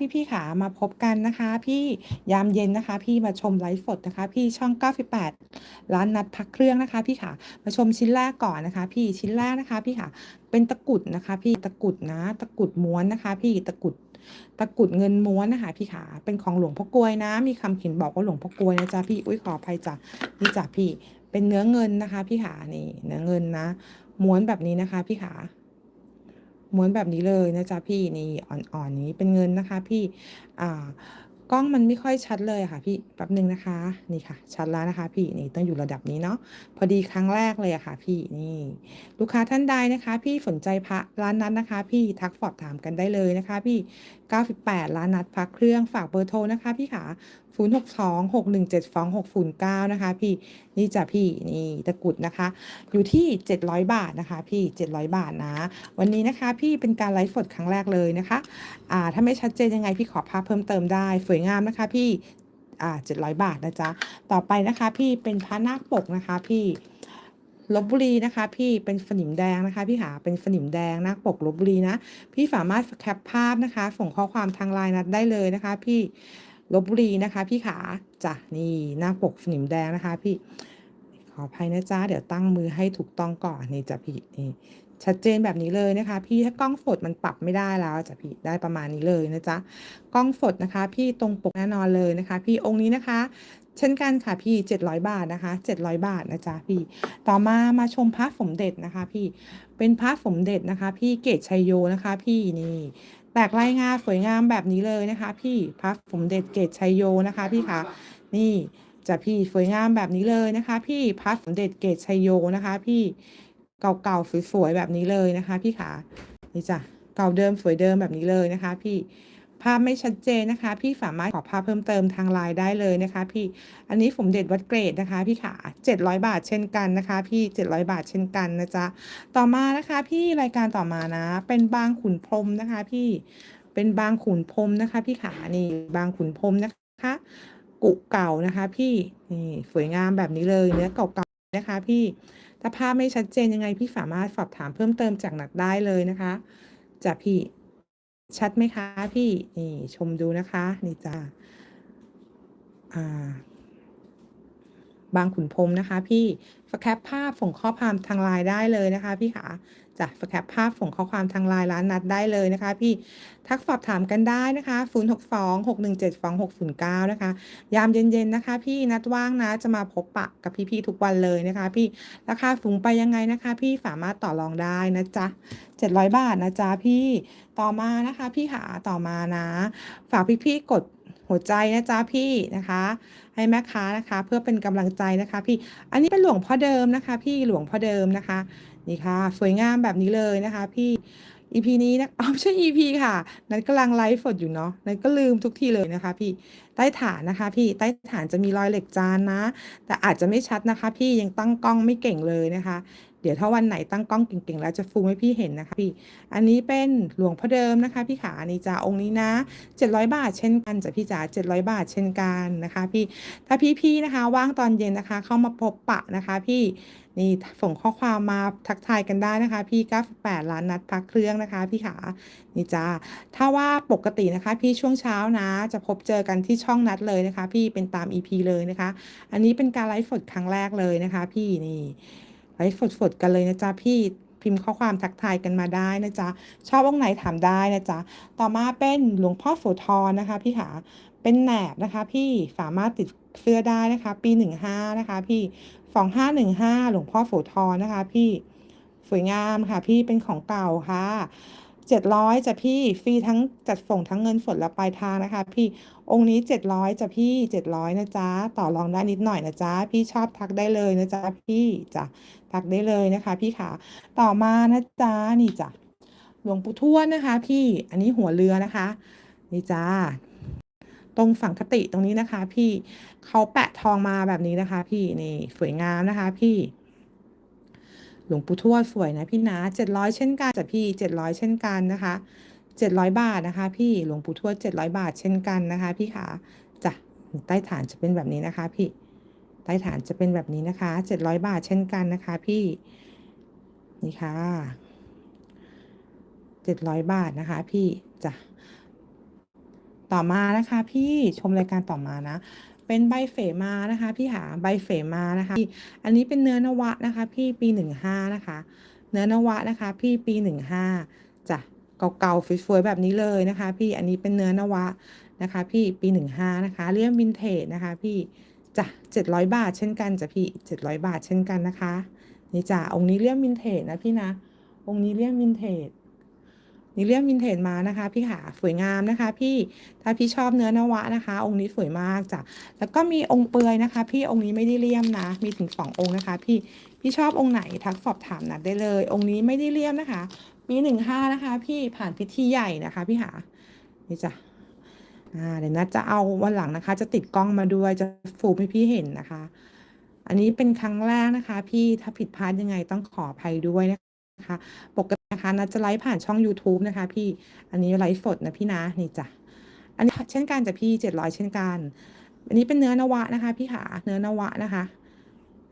พี่ๆขามาพบกันนะคะ พี่ยามเย็นนะคะ พี่มาชมไลฟ์สดนะคะ พี่ช่อง 98 ร้านนัดพักเครื่องนะคะ พี่ขามาชมชิ้นแรกก่อนนะคะ พี่ชิ้นแรกนะคะ พี่ขาเป็นตะกุดนะคะ พี่ตะกุดนะตะกุดม้วนนะคะ พี่ตะกุดตะกุดเงินม้วนนะคะพี่ขาเป็นของหลวงพ่อกลวยนะ มีคำเขียนบอกว่าหลวงพ่อกลวยนะจ๊ะพี่อุ้ยขออภัยจ้ะนี่จ้ะพี่เป็นเนื้อเงินนะคะ พี่ขานี่เนื้อเงินนะ ม้วนแบบนี้นะคะ พี่ขา ม้วนแบบนี้เลยนะจ๊ะพี่นี่อ่อนๆนี้เป็นเงินนะคะ พี่อ่ากล้องมันไม่ค่อยชัดเลยค่ะ พี่แป๊บหนึ่งนะคะ นี่ค่ะ ชัดแล้วนะคะ พี่นี่ต้องอยู่ระดับนี้เนาะพอดีครั้งแรกเลยอะค่ะ พี่นี่ ลูกค้าท่านใดนะคะ พี่สนใจพระร้านนั้นนะคะ พี่ทักสอบถามกันได้เลยนะคะ พี่98ร้านนัดพักเครื่องฝากเบอร์โทรนะคะพี่ขา0 6 2 6 1 7 2 6 0 9 นะคะพี่นี่จ้ะพี่นี่ตะกุดนะคะ อยู่ที่ 700 บาทนะคะพี่ 700 บาทนะ วันนี้นะคะพี่เป็นการไลฟ์สดครั้งแรกเลยนะคะอ่าถ้าไม่ชัดเจนยังไงพี่ขอภาพเพิ่มเติมได้สวยงามนะคะพี่อ่า700 บาทนะจ๊ะ ต่อไปนะคะพี่เป็นพระนาคปกนะคะพี่ ลบบุรีนะคะ พี่เป็นสนิมแดงนะคะ พี่หาเป็นสนิมแดงนาคปกลบบุรีนะ พี่สามารถแคปภาพนะคะ ส่งข้อความทางไลน์นัดได้เลยนะคะ พี่ลบบุรีนะคะ พี่ขาจ้ะนี่หน้าปกสนิมแดงนะคะ พี่ขออภัยนะจ๊ะเดี๋ยวตั้งมือให้ถูกต้องก่อนนี่จ้ะพี่นี่ชัดเจนแบบนี้เลยนะคะ พี่ถ้ากล้องสดมันปรับไม่ได้แล้วจ้ะพี่ได้ประมาณนี้เลยนะจ๊ะกล้องสดนะคะ พี่ตรงปกแน่นอนเลยนะคะ พี่องค์นี้นะคะ เช่นกันค่ะพี่ 700 บาทนะคะ 700 บาทนะจ๊ะพี่ ต่อมามาชมพระสมเด็จนะคะ พี่ เป็นพระสมเด็จนะคะ พี่เกตชัยโยนะคะ พี่นี่แตกลายงาสวยงามแบบนี้เลยนะคะ พี่พระสมเด็จเกตชัยโยนะคะ พี่คะนี่จะพี่สวยงามแบบนี้เลยนะคะ พี่พระสมเด็จเกตชัยโยนะคะ พี่เก่าๆสวยๆแบบนี้เลยนะคะ พี่ขานี่จ้ะเก่าเดิมสวยเดิมแบบนี้เลยนะคะ พี่ ภาพไม่ชัดเจนนะคะ พี่สามารถขอภาพเพิ่มเติมทางไลน์ได้เลยนะคะ พี่อันนี้สมเด็จวัดเกรดนะคะพี่ขา700 บาทเช่นกันนะคะ พี่ 700 บาทเช่นกันนะจ๊ะต่อมานะคะพี่รายการต่อมานะ เป็นบางขุนพรมนะคะ พี่เป็นบางขุนพรมนะคะ พี่ขานี่บางขุนพรมนะคะกุเก่านะคะ พี่นี่สวยงามแบบนี้เลยเนื้อเก่าๆนะคะ พี่ถ้าภาพไม่ชัดเจนยังไงพี่สามารถสอบถามเพิ่มเติมจากหนัดได้เลยนะคะจ้ะพี่ ชัดไหมคะพี่ นี่ชมดูนะคะ นี่จ้าอ่า บางขุนพรมนะคะ พี่สแคปภาพส่งข้อความทางไลน์ได้เลยนะคะ พี่ขาจะสแคปภาพส่งข้อความทางไลน์ร้านนัดได้เลยนะคะ พี่ทักสอบถามกันได้นะคะ 0 6 2 6 1 7 2 6 0 9 นะคะ ยามเย็นๆนะคะ พี่นัดว่างนะจะมาพบปะกับพี่ๆทุกวันเลยนะคะ พี่ราคาสูงไปยังไงนะคะ พี่สามารถต่อรองได้นะจ๊ะ700 บาทนะจ๊ะพี่ต่อมานะคะ พี่ขาต่อมานะ ฝากพี่ๆกด หัวใจนะจ๊ะพี่นะคะ ให้แม่ค้านะคะ เพื่อเป็นกำลังใจนะคะพี่อันนี้เป็นหลวงพ่อเดิมนะคะ พี่หลวงพ่อเดิมนะคะนี่ค่ะ สวยงามแบบนี้เลยนะคะ พี่ EP นี้นะอ๋อไม่ใช่ EP ค่ะ นั้นกำลังไลฟ์สดอยู่เนาะนั้นก็ลืมทุกทีเลยนะคะ พี่ใต้ฐานนะคะ พี่ใต้ฐานจะมีรอยเหล็กจานนะ แต่อาจจะไม่ชัดนะคะ พี่ยังตั้งกล้องไม่เก่งเลยนะคะ ดี๋ยวถ้าวันไหนตั้งกล้องเก่งๆ แล้วจะฟูมให้พี่เห็นนะคะพี่ อันนี้เป็นหลวงพ่อเดิมนะคะ พี่ขาอันนี้จ้าองค์นี้นะ 700 บาทเช่นกันจ้ะพี่จ๋า700 บาทเช่นกันนะคะ พี่ ถ้าพี่ๆนะคะ ว่างตอนเย็นนะคะ เข้ามาพบปะนะคะ พี่นี่ส่งข้อความมาทักทายกันได้นะคะ พี่ 98 ล้านนัดพักเครื่องนะคะ พี่ขานี่จ้าถ้าว่าปกตินะคะ พี่ช่วงเช้านะ จะพบเจอกันที่ช่องนัดเลยนะคะ พี่เป็นตาม EP เลยนะคะ อันนี้เป็นการไลฟ์สดครั้งแรกเลยนะคะ พี่นี่ ไลฟ์สดๆกันเลยนะจ๊ะพี่พิมพ์ข้อความทักทายกันมาได้นะจ๊ะ ชอบองไหนถามได้นะจ๊ะ ต่อมาเป็นหลวงพ่อโสธรนะคะพี่ขาเป็นแหนบนะคะ พี่สามารถติดเสื้อได้นะคะ ปีหนึ่งห้านะคะ พี่สองห้าหนึ่งห้าหลวงพ่อโสธรนะคะ พี่สวยงามค่ะ พี่เป็นของเก่าค่ะเจ็ดร้อยจะพี่ฟรีทั้งจัดส่งทั้งเงินสดและปลายทางนะคะ พี่องค์นี้เจ็ดร้อยจะพี่เจ็ดร้อยนะจ๊ะต่อรองได้นิดหน่อยนะจ๊ะพี่ชอบทักได้เลยนะจ๊ะพี่จ้ะักได้เลยนะคะ พี่ขาต่อมานะจ๊ะนี่จ้ะหลวงปู่ทวดนะคะ พี่อันนี้หัวเรือนะคะนี่จ้าตรงฝั่งคติตรงนี้นะคะ พี่เขาแปะทองมาแบบนี้นะคะ พี่นี่สวยงามนะคะ พี่ หลวงปู่ทวดสวยนะพี่นะเจ็ดร้อยเช่นกันจ้ะพี่เจ็ดร้อยเช่นกันนะคะเจ็ดร้อยบาทนะคะ พี่หลวงปู่ทวดเจ็ดร้อยบาทเช่นกันนะคะ พี่ขาจ้ะใต้ฐานจะเป็นแบบนี้นะคะ พี่ ใต้ฐานจะเป็นแบบนี้นะคะเจ็ดร้อยบาทเช่นกันนะคะพี่ นี่ค่ะเจ็ดร้อยบาทนะคะพี่จ้ะต่อมานะคะพี่ชมรายการต่อมานะ เป็นใบเฝมานะคะ พี่หาใบเฝมานะคะ อันนี้เป็นเนื้อนวะนะคะ พี่ปีหนึ่งห้านะคะ เนื้อนวะนะคะ พี่ปีหนึ่งห้าจ้ะเก่าๆสวยๆแบบนี้เลยนะคะ พี่อันนี้เป็นเนื้อนวะนะคะ พี่ปีหนึ่งห้านะคะเลี่ยมวินเทจนะคะ พี่ จ้ะเจ็ดร้อยบาทเช่นกันจ้ะพี่เจ็ดร้อยบาทเช่นกันนะคะ นี่จ้ะองค์นี้เลี่ยมวินเทจนะพี่นะ องค์นี้เลี่ยมวินเทจนี่เลี่ยมวินเทจมานะคะ พี่ขาสวยงามนะคะ พี่ถ้าพี่ชอบเนื้อนวะนะคะ องค์นี้สวยมากจ้ะแล้วก็มีองค์เปลือยนะคะ พี่องค์นี้ไม่ได้เลี่ยมนะ มีถึงสององค์นะคะ พี่พี่ชอบองค์ไหนทักสอบถามนัดได้เลย องค์นี้ไม่ได้เลี่ยมนะคะปีหนึ่งห้านะคะ พี่ผ่านพิธีใหญ่นะคะ พี่หานี่จ้ะ อ่าเดี๋ยวนัดจะเอาวันหลังนะคะ จะติดกล้องมาด้วยจะฟูมให้พี่เห็นนะคะ อันนี้เป็นครั้งแรกนะคะ พี่ถ้าผิดพลาดยังไงต้องขออภัยด้วยนะคะปกตินะคะนัดจะไลฟ์ผ่านช่อง YouTube นะคะ พี่อันนี้ไลฟ์สดนะพี่นะนี่จ้ะอันนี้เช่นกันจ้ะพี่เจ็ดร้อยเช่นกัน อันนี้เป็นเนื้อนวะนะคะ พี่ขาเนื้อนวะนะคะ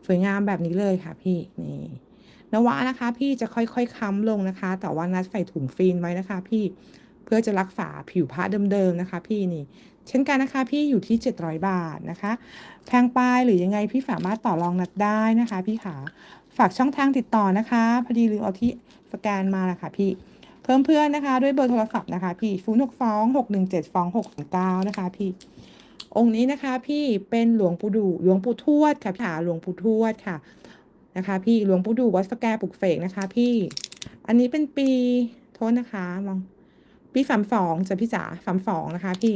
สวยงามแบบนี้เลยค่ะ พี่นี่นวะนะคะ พี่จะค่อยๆค้ำลงนะคะ แต่ว่านัดใส่ถุงฟิล์มไว้นะคะ พี่ พื่อจะรักษาผิวผ้าเดิมๆนะคะ พี่นี่เช่นกันนะคะ พี่อยู่ที่ 700 บาทนะคะ แพงไปหรือยังไงพี่สามารถต่อรองนัดได้นะคะ พี่ขาฝากช่องทางติดต่อนะคะ พอดีลืมเอาที่สแกนมานะค่ะพี่เพิ่มเพื่อนนะคะ ด้วยเบอร์โทรศัพท์นะคะ พี่ศูนย์หกสองหกหนึ่งเจ็ดสองหกเก้านะคะ พี่ องค์นี้นะคะ พี่เป็นหลวงปู่ดูหลวงปู่ทวดค่ะพี่ขาหลวงปู่ทวดค่ะนะคะ พี่หลวงปู่ดูวัดสแกปลุกเสกนะคะ พี่ อันนี้เป็นปีโทษนะคะมอง ปีสามสองจะพี่จ๋าสามสองนะคะ พี่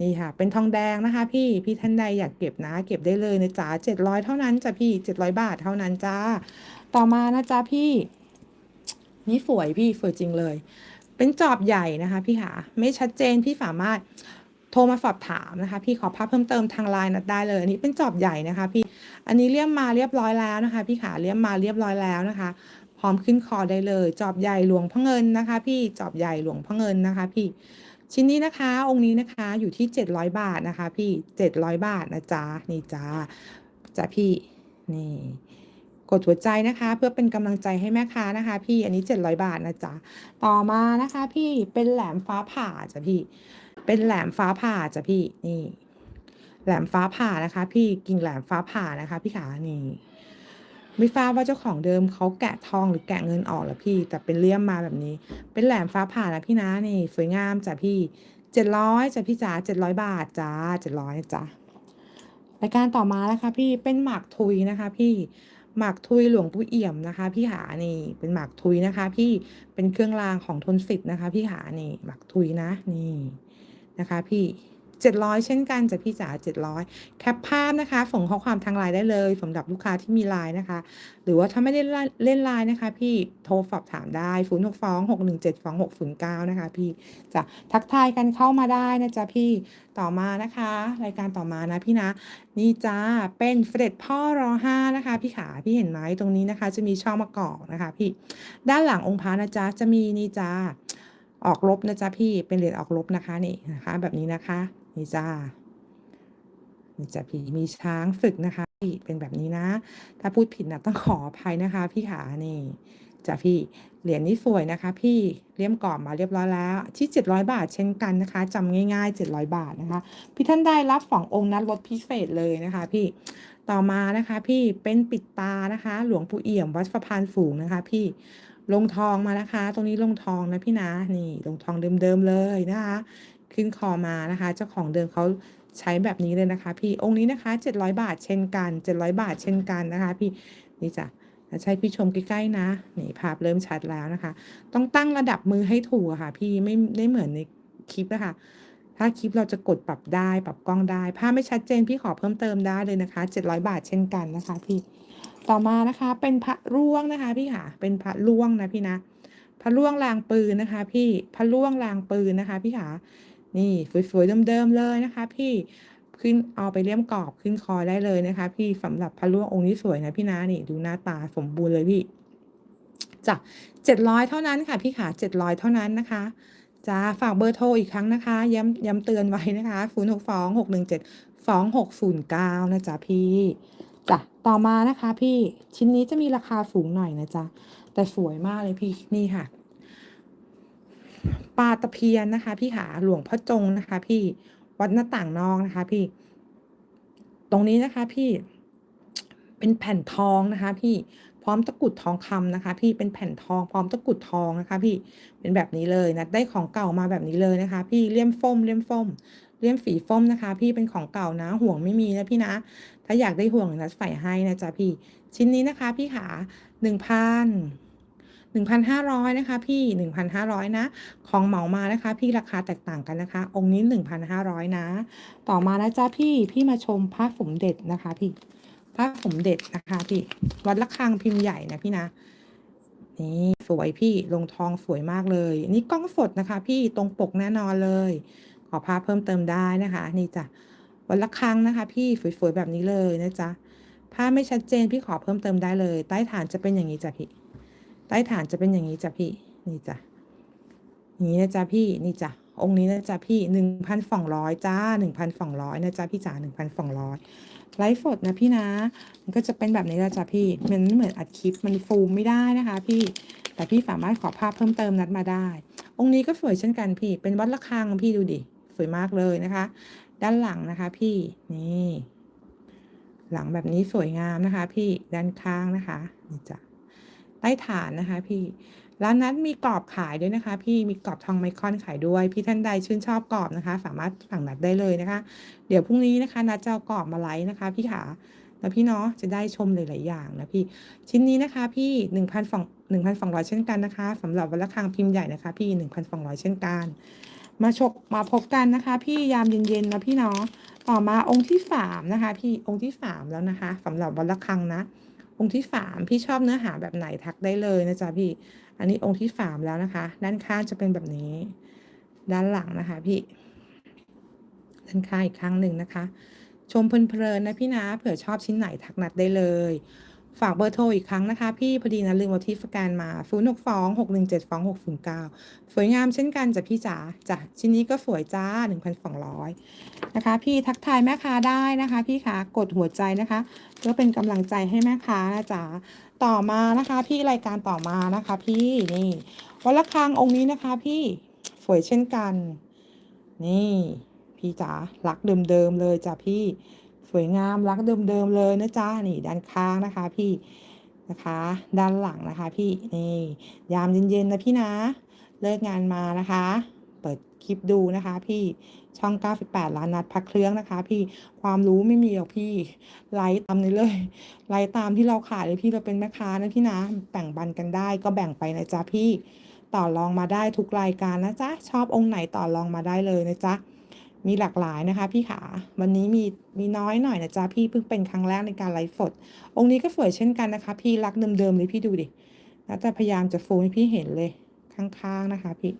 นี่ค่ะ เป็นทองแดงนะคะ พี่พี่ท่านใดอยากเก็บนะ เก็บได้เลยนะจ๊ะเจ็ดร้อยเท่านั้นจ้ะพี่เจ็ดร้อยบาทเท่านั้นจ้าต่อมานะจ๊ะพี่ นี่สวยพี่สวยจริงเลย เป็นจอบใหญ่นะคะพี่ค่ะไม่ชัดเจนพี่สามารถโทรมาสอบถามนะคะ พี่ขอภาพเพิ่มเติมทางไลน์นัดได้เลยอันนี้เป็นจอบใหญ่นะคะ พี่อันนี้เลี่ยมมาเรียบร้อยแล้วนะคะ พี่ขาเลี่ยมมาเรียบร้อยแล้วนะคะ พร้อมขึ้นคอได้เลย จอบใหญ่หลวงพ่อเงินนะคะ พี่จอบใหญ่หลวงพ่อเงินนะคะ พี่ชิ้นนี้นะคะ องค์นี้นะคะอยู่ที่ 700 บาทนะคะ พี่ 700 บาทนะจ๊ะนี่จ้าจ้ะพี่นี่กดหัวใจนะคะ เพื่อเป็นกำลังใจให้แม่ค้านะคะ พี่อันนี้ 700 บาทนะจ๊ะต่อมานะคะพี่เป็นแหลมฟ้าผ่าจ้ะพี่ เป็นแหลมฟ้าผ่าจ้ะพี่นี่ แหลมฟ้าผ่านะคะ พี่กิ่งแหลมฟ้าผ่านะคะ พี่ขานี่ ไม่ทราบว่าเจ้าของเดิมเขาแกะทองหรือแกะเงินออกแล้วพี่ แต่เป็นเลี่ยมมาแบบนี้ เป็นแหลมฟ้าผ่านะพี่นะนี่ สวยงามจ้ะพี่เจ็ดร้อยจ้ะพี่จ๋าเจ็ดร้อยบาทจ้าเจ็ดร้อยจ้ะรายการต่อมานะคะพี่เป็นหมากทุยนะคะพี่หมากทุยหลวงปู่เอี่ยมนะคะ พี่หานี่เป็นหมากทุยนะคะ พี่เป็นเครื่องรางของทนสิทธิ์นะคะ พี่หานี่หมากทุยนะนี่นะคะ พี่ 700 เช่นกันจะพี่จ๋า700 แคปภาพนะคะส่งข้อความทางไลน์ได้เลยสำหรับลูกค้าที่มีไลน์นะคะ หรือว่าถ้าไม่ได้เล่นไลน์นะคะ พี่โทรสอบถามได้ 0 6 2 6 1 7 2 6 0 9 นะคะ พี่จะทักทายกันเข้ามาได้นะจ๊ะพี่ต่อมานะคะ รายการต่อมานะพี่นะ นี่จ้าเป็นเฟรดพ่อรอห้านะคะ พี่ขาพี่เห็นไหมตรงนี้นะคะ จะมีช่องมะกอกนะคะ พี่ด้านหลังองค์พระนะจ๊ะจะมีนี่จ้าออกลบนะจ๊ะพี่เป็นเหรียญออกลบนะคะนี่นะคะ แบบนี้นะคะ นี่จ้านี่จ้ะพี่มีช้างฝึกนะคะพี่เป็นแบบนี้นะ ถ้าพูดผิดนะต้องขออภัยนะคะ พี่ขานี่จ้ะพี่เหรียญนี้สวยนะคะ พี่เลี่ยมกรอบมาเรียบร้อยแล้ว ที่ 700 บาทเช่นกันนะคะจำง่ายๆ 700 บาทนะคะ พี่ท่านได้รับสององค์นั้นลดพิเศษเลยนะคะ พี่ต่อมานะคะ พี่เป็นปิดตานะคะ หลวงปู่เอี่ยมวัดสะพานฝูงนะคะ พี่ลงทองมานะคะ ตรงนี้ลงทองนะพี่นะนี่ลงทองเดิมๆเลยนะคะ ขึ้นคอมานะคะ เจ้าของเดิมเขาใช้แบบนี้เลยนะคะพี่องค์นี้นะคะ 700 บาทเช่นกัน 700 บาทเช่นกันนะคะ พี่นี่จ้ะใช้พี่ชมใกล้ๆนะนี่ภาพเริ่มชัดแล้วนะคะ ต้องตั้งระดับมือให้ถูกค่ะ พี่ไม่ไม่เหมือนในคลิปนะคะถ้าคลิปเราจะกดปรับได้ปรับกล้องได้ภาพไม่ชัดเจนพี่ขอเพิ่มเติมได้เลยนะคะ 700 บาทเช่นกันนะคะ พี่ต่อมานะคะเป็นพระร่วงนะคะ พี่ค่ะเป็นพระร่วงนะพี่นะพระร่วงรางปืนนะคะ พี่พระร่วงรางปืนนะคะ พี่ค่ะ นี่สวยๆเดิมๆเลยนะคะ พี่ขึ้นเอาไปเลี่ยมกรอบขึ้นคอได้เลยนะคะ พี่สำหรับพระล่วงองค์นี้สวยนะพี่นะนี่ดูหน้าตาสมบูรณ์เลยพี่จ้ะเจ็ดร้อยเท่านั้นค่ะพี่ขาเจ็ดร้อยเท่านั้นนะคะจ้าฝากเบอร์โทรอีกครั้งนะคะ ย้ำย้ำเตือนไว้นะคะศูนย์หกสองหกหนึ่งเจ็ดสองหกศูนย์เก้านะจ๊ะพี่จ้ะต่อมานะคะ พี่ชิ้นนี้จะมีราคาสูงหน่อยนะจ๊ะแต่สวยมากเลยพี่นี่ค่ะ ปลาตะเพียนนะคะ พี่ขาหลวงพ่อจงนะคะ พี่วัดหน้าต่างนอกนะคะ พี่ ตรงนี้นะคะ พี่ เป็นแผ่นทองนะคะ พี่พร้อมตะกุดทองคำนะคะ พี่เป็นแผ่นทองพร้อมตะกุดทองนะคะ พี่เป็นแบบนี้เลยนะได้ของเก่ามาแบบนี้เลยนะคะ พี่เลี่ยมฟ้มเลี่ยมฟ้มเลี่ยมฝีฟ้มนะคะ พี่เป็นของเก่านะห่วงไม่มีนะพี่นะ ถ้าอยากได้ห่วงนะใส่ให้นะจ๊ะพี่ ชิ้นนี้นะคะ พี่ขาหนึ่งพัน หนึ่งพันห้าร้อยนะคะ พี่หนึ่งพันห้าร้อยนะ ของเหมามานะคะ พี่ราคาแตกต่างกันนะคะ องค์นี้หนึ่งพันห้าร้อยนะ ต่อมานะจ๊ะพี่พี่มาชมพระสมเด็จนะคะพี่พระสมเด็จนะคะพี่ วัดละคังพิมพ์ใหญ่นะพี่นะนี่สวยพี่ลงทองสวยมากเลย นี่กล้องสดนะคะ พี่ตรงปกแน่นอนเลย ขอภาพเพิ่มเติมได้นะคะ นี่จ้ะวัดละคังนะคะ พี่สวยๆแบบนี้เลยนะจ๊ะภาไม่ชัดเจนพี่ขอเพิ่มเติมได้เลย ใต้ฐานจะเป็นอย่างนี้จ้ะพี่ ใต้ฐานจะเป็นอย่างนี้จ้ะพี่ นี่จ้ะนี้นะจ๊ะพี่นี่จ้ะองค์นี้นะจ๊ะพี่หนึ่งพันสองร้อยจ้าหนึ่งพันสองร้อยนะจ๊ะพี่จ๋าหนึ่งพันสองร้อยไลฟ์สดนะพี่นะ มันก็จะเป็นแบบนี้ละจ้ะพี่ มันไม่เหมือนอัดคลิปมันฟูมไม่ได้นะคะพี่แต่พี่สามารถขอภาพเพิ่มเติมนัดมาได้ องค์นี้ก็สวยเช่นกันพี่ เป็นวัดระฆังพี่ดูดิสวยมากเลยนะคะ ด้านหลังนะคะพี่นี่ หลังแบบนี้สวยงามนะคะ พี่ด้านข้างนะคะนี่จ้ะ ใต้ฐานนะคะพี่ ร้านนั้นมีกรอบขายด้วยนะคะ พี่มีกรอบทองไมคอนขายด้วย พี่ท่านใดชื่นชอบกรอบนะคะ สามารถสั่งนัดได้เลยนะคะ เดี๋ยวพรุ่งนี้นะคะนัดจะเอากรอบมาไลฟ์นะคะพี่ขาแล้วพี่เนาะจะได้ชมหลาย ๆ อย่างนะพี่ ชิ้นนี้นะคะพี่หนึ่งพันสองหนึ่งพันสองร้อยเช่นกันนะคะสำหรับวันละครังพิมพ์ใหญ่นะคะ พี่หนึ่งพันสองร้อยเช่นกัน มาชกมาพบกันนะคะ พี่ยามเย็น ๆ นะพี่เนาะต่อมาองค์ที่สามนะคะ พี่องค์ที่สามแล้วนะคะสำหรับวันละครังนะ องค์ที่สามพี่ชอบเนื้อหาแบบไหนทักได้เลยนะจ๊ะพี่ อันนี้องค์ที่สามแล้วนะคะ ด้านข้างจะเป็นแบบนี้ ด้านหลังนะคะพี่ ด้านข้างอีกครั้งหนึ่งนะคะ ชมเพลินๆนะพี่นะเผื่อชอบชิ้นไหนทักนัดได้เลย ฝากเบอร์โทรอีกครั้งนะคะ พี่พอดีนะลืมเอาที่สแกนมา 0 6 2 6 1 7 2 6 0 9 สวยงามเช่นกันจ้ะพี่จ๋าจ้ะชิ้นนี้ก็สวยจ้า 1,200 นะคะ พี่ทักทายแม่ค้าได้นะคะ พี่คะกดหัวใจนะคะเพื่อเป็นกำลังใจให้แม่ค้านะจ๊ะต่อมานะคะ พี่รายการต่อมานะคะ พี่นี่วัลคังองค์นี้นะคะ พี่สวยเช่นกัน นี่ พี่จ๋ารักเดิมๆเลยจ้ะพี่ สวยงามรักเดิมๆเลยนะจ๊ะนี่ด้านข้างนะคะ พี่นะคะ ด้านหลังนะคะ พี่นี่ยามเย็นๆนะพี่นะ เลิกงานมานะคะ เปิดคลิปดูนะคะ พี่ช่อง 98 ล้านนัดพักเครื่องนะคะ พี่ความรู้ไม่มีหรอกพี่ไลฟ์ตามนี้เลยไลฟ์ตามที่เราขายเลยพี่เราเป็นแม่ค้านะพี่นะแบ่งบันกันได้ก็แบ่งไปนะจ๊ะพี่ต่อรองมาได้ทุกรายการนะจ๊ะชอบองค์ไหนต่อรองมาได้เลยนะจ๊ะ มีหลากหลายนะคะพี่ขาวันนี้มีมีน้อยหน่อยนะจ๊ะพี่เพิ่งเป็นครั้งแรกในการไลฟ์สดองค์นี้ก็สวยเช่นกันนะคะ พี่รักเดิมๆเลยพี่ดูดินะแต่พยายามจะฟูให้พี่เห็นเลยข้างๆนะคะ พี่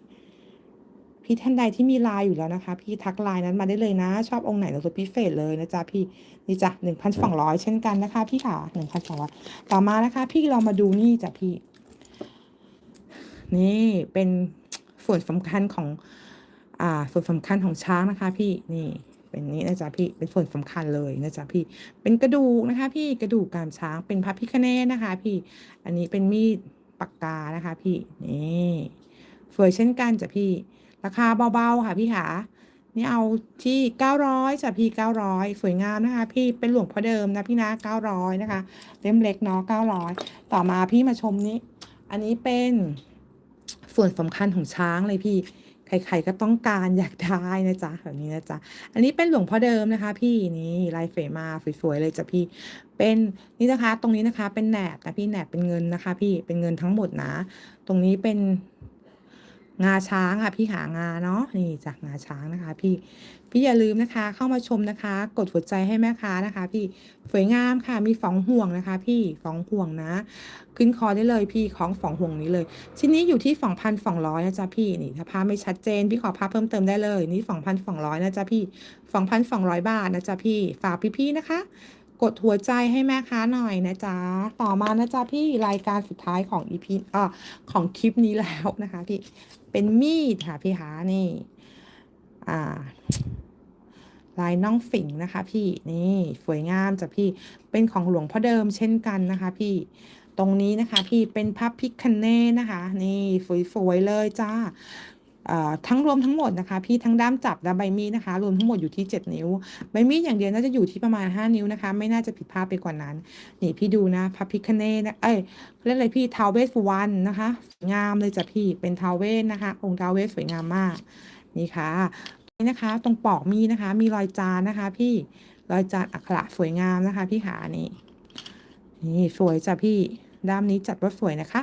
พี่ท่านใดที่มีลน์อยู่แล้วนะคะ พี่ทักลน์นั้นมาได้เลยนะ ชอบองค์ไหนเราลดพิเศษเลยนะจ๊ะพี่นี่จ้ะหนึ่งพันสองร้อยเช่นกันนะคะ พี่ขาหนึ่งพันสองร้อยต่อมานะคะ พี่เรามาดูนี่จ้ะพี่ นี่เป็นส่วนสำคัญของ อ่าส่วนสำคัญของช้างนะคะพี่นี่เป็นนี้นะจ๊ะพี่เป็นส่วนสำคัญเลยนะจ๊ะพี่เป็นกระดูกนะคะ พี่กระดูกกามช้างเป็นพระพิคเนตนะคะ พี่ อันนี้เป็นมีดปากกานะคะ พี่นี่สวยเช่นกันจ้ะพี่ ราคาเบาๆค่ะพี่ขานี่เอาที่เก้าร้อยจ้ะพี่เก้าร้อยสวยงามนะคะ พี่เป็นหลวงพ่อเดิมนะพี่นะเก้าร้อยนะคะ เล่มเล็กเนาะเก้าร้อยต่อมาพี่มาชมนี้ อันนี้เป็นส่วนสำคัญของช้างเลยพี่ ใครๆก็ต้องการอยากได้นะจ๊ะแบบนี้นะจ๊ะอันนี้เป็นหลวงพ่อเดิมนะคะ พี่นี่ลายเฟมาสวยๆเลยจ้ะพี่ เป็นนี่นะคะ ตรงนี้นะคะ เป็นแหนบนะพี่แหนบเป็นเงินนะคะ พี่เป็นเงินทั้งหมดนะ ตรงนี้เป็น งาช้างค่ะ พี่หางาเนาะนี่จากงาช้างนะคะ พี่พี่อย่าลืมนะคะ เข้ามาชมนะคะ กดหัวใจให้แม่ค้านะคะ พี่สวยงามค่ะมีฝองห่วงนะคะ พี่ฝองห่วงนะ ขึ้นคอได้เลยพี่ของฝองห่วงนี้เลยชิ้นนี้อยู่ที่สองพันสองร้อยนะจ๊ะพี่นี่ถ้าภาพไม่ชัดเจน พี่ขอภาพเพิ่มเติมได้เลย นี่สองพันสองร้อยนะจ๊ะพี่สองพันสองร้อยบาทนะจ๊ะพี่ฝากพี่ๆนะคะ กดหัวใจให้แม่ค้าหน่อยนะจ๊ะ ต่อมานะจ๊ะพี่รายการสุดท้ายของอีพีอ่าของคลิปนี้แล้วนะคะพี่ เป็นมีดค่ะพี่หานี่ อ่า ลายน่องฝิงนะคะ พี่นี่สวยงามจ้ะพี่ เป็นของหลวงพ่อเดิมเช่นกันนะคะ พี่ ตรงนี้นะคะ พี่เป็นพระพิคเน่นะคะ นี่สวยๆเลยจ้า ทั้งรวมทั้งหมดนะคะ พี่ทั้งด้ามจับและใบมีดนะคะ รวมทั้งหมดอยู่ที่ 7 นิ้ว ใบมีดอย่างเดียวน่าจะอยู่ที่ประมาณ 5 นิ้วนะคะ ไม่น่าจะผิดพลาดไปกว่านั้น นี่พี่ดูนะพระพิคเนตนะเอ้ยเรียกอะไรพี่ทาวเวสวรรณนะคะสวยงามเลยจ้ะพี่เป็นทาวเวสนะคะ องค์ทาวเวสสวยงามมาก นี่ค่ะนี่นะคะ ตรงปอกมีดนะคะ มีรอยจานนะคะ พี่รอยจานอักขระสวยงามนะคะ พี่ขานี่นี่สวยจ้ะพี่ ด้ามนี้จัดว่าสวยนะคะ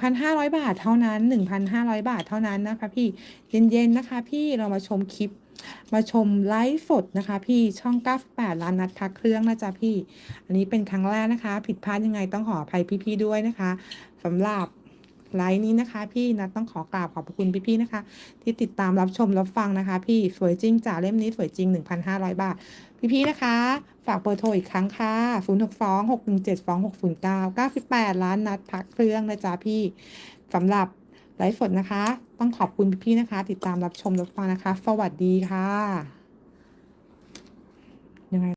1,500 บาทเท่านั้น 1,500 บาทเท่านั้นนะคะ พี่เย็นๆนะคะ พี่เรามาชมคลิป มาชมไลฟ์สดนะคะ พี่ช่อง 98ล้านนัดพักเครื่องนะจ๊ะพี่ อันนี้เป็นครั้งแรกนะคะ ผิดพลาดยังไงต้องขออภัยพี่ๆด้วยนะคะสำหรับ ไลฟ์นี้นะคะ พี่นัดต้องขอกราบขอบพระคุณพี่ๆนะคะ ที่ติดตามรับชมรับฟังนะคะ พี่สวยจริงจ่าเล่มนี้สวยจริง 1,500 บาท พี่ๆนะคะ ฝากเบอร์โทรอีกครั้งค่ะ 0 6 2 6 1 7 2 6 0 9 98ล้านนัดพักเครื่องนะจ๊ะพี่สำหรับไลฟ์สดนะคะ ต้องขอบคุณพี่ๆนะคะ ติดตามรับชมรับฟังนะคะ สวัสดีค่ะ